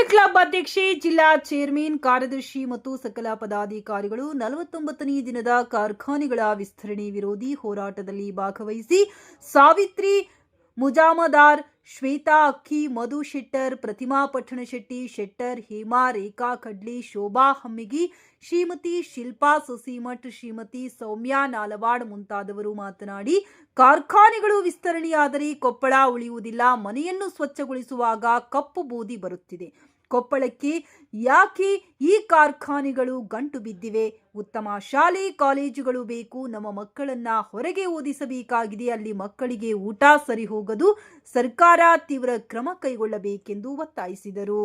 ವಕೀಲ ಕ್ಲಬ್ ಅಧ್ಯಕ್ಷೆ, ಜಿಲ್ಲಾ ಚೇರ್ಮನ್, ಕಾರ್ಯದರ್ಶಿ ಮತ್ತು ಸಕಲ ಪದಾಧಿಕಾರಿಗಳು ನಲವತ್ತೊಂಬತ್ತನೇ ದಿನದ ಕಾರ್ಖಾನೆಗಳ ವಿಸ್ತರಣೆ ವಿರೋಧಿ ಹೋರಾಟದಲ್ಲಿ ಭಾಗವಹಿಸಿ ಸಾವಿತ್ರಿ ಮುಜಾಮದಾರ್ ಶ್ವೇತಾ, ಅಕ್ಕಿ, ಮಧು ಶೆಟ್ಟರ್, ಪ್ರತಿಮಾ ಪಟ್ಟಣಶೆಟ್ಟಿ, ಶೆಟ್ಟರ್, ಹೇಮಾ, ರೇಖಾ, ಕಡ್ಲಿ, ಶೋಭಾ, ಹಮ್ಮಿಗಿ, ಶ್ರೀಮತಿ ಶಿಲ್ಪಾ ಸೊಸಿಮಠ್ ಶ್ರೀಮತಿ ಸೌಮ್ಯ, ನಾಲವಾಡ್ ಮುಂತಾದವರು ಮಾತನಾಡಿ, ಕಾರ್ಖಾನೆಗಳು ವಿಸ್ತರಣೆಯಾದರೆ ಕೊಪ್ಪಳ ಉಳಿಯುವುದಿಲ್ಲ, ಮನೆಯನ್ನು ಸ್ವಚ್ಛಗೊಳಿಸುವಾಗ ಕಪ್ಪು ಬೂದಿ ಬರುತ್ತಿದೆ. ಕೊಪ್ಪಳಕ್ಕೆ ಯಾಕೆ ಈ ಕಾರ್ಖಾನೆಗಳು ಗಂಟು ಬಿದ್ದಿವೆ? ಉತ್ತಮ ಶಾಲೆ, ಕಾಲೇಜುಗಳು ಬೇಕು, ನಮ್ಮ ಮಕ್ಕಳನ್ನ ಹೊರಗೆ ಓದಿಸಬೇಕಾಗಿದೆ, ಅಲ್ಲಿ ಮಕ್ಕಳಿಗೆ ಊಟ ಸರಿ ಹೋಗದು ಸರ್ಕಾರ ತೀವ್ರ ಕ್ರಮ ಕೈಗೊಳ್ಳಬೇಕೆಂದು ಒತ್ತಾಯಿಸಿದರು.